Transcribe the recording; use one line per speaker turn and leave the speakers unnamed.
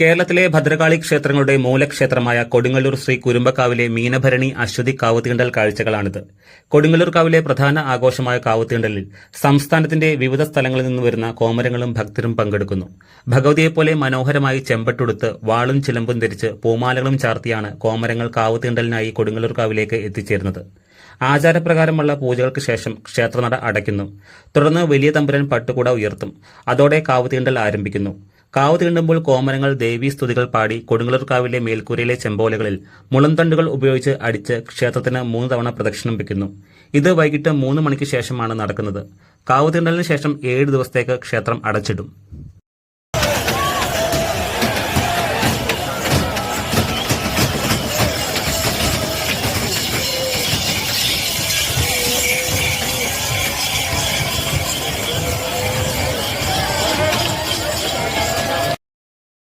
കേരളത്തിലെ ഭദ്രകാളി ക്ഷേത്രങ്ങളുടെ മൂലക്ഷേത്രമായ കൊടുങ്ങല്ലൂർ ശ്രീ കുരുമ്പക്കാവിലെ മീനഭരണി അശ്വതി കാവുതീണ്ടൽ കാഴ്ചകളാണിത്. കൊടുങ്ങല്ലൂർ കാവിലെ പ്രധാന ആഘോഷമായ കാവുതീണ്ടലിൽ സംസ്ഥാനത്തിന്റെ വിവിധ സ്ഥലങ്ങളിൽ നിന്ന് വരുന്ന കോമരങ്ങളും ഭക്തരും പങ്കെടുക്കുന്നു. ഭഗവതിയെപ്പോലെ മനോഹരമായി ചെമ്പട്ടുടുത്ത് വാളും ചിലമ്പും ധരിച്ച് പൂമാലകളും ചാർത്തിയാണ് കോമരങ്ങൾ കാവുതീണ്ടലിനായി കൊടുങ്ങല്ലൂർ കാവിലേക്ക് എത്തിച്ചേരുന്നത്. ആചാരപ്രകാരമുള്ള പൂജകൾക്ക് ശേഷം ക്ഷേത്രനട അടയ്ക്കുന്നു. തുടർന്ന് വലിയ തമ്പുരൻ പട്ടുകൂട ഉയർത്തും. അതോടെ കാവുതീണ്ടൽ ആരംഭിക്കുന്നു. കാവ് തീണ്ടുമ്പോൾ കോമരങ്ങൾ ദേവീ സ്തുതികൾ പാടി കൊടുങ്ങല്ലൂർ കാവിലെ മേൽക്കൂരയിലെ ചെമ്പോലകളിൽ മുളന്തണ്ടുകൾ ഉപയോഗിച്ച് അടിച്ച് ക്ഷേത്രത്തിന് മൂന്ന് തവണ പ്രദക്ഷിണം വയ്ക്കുന്നു ഇത് വൈകിട്ട് മൂന്ന് മണിക്ക് ശേഷമാണ് നടക്കുന്നത്. കാവ് തീണ്ടലിന് ശേഷം ഏഴ് ദിവസത്തേക്ക് ക്ഷേത്രം അടച്ചിടും.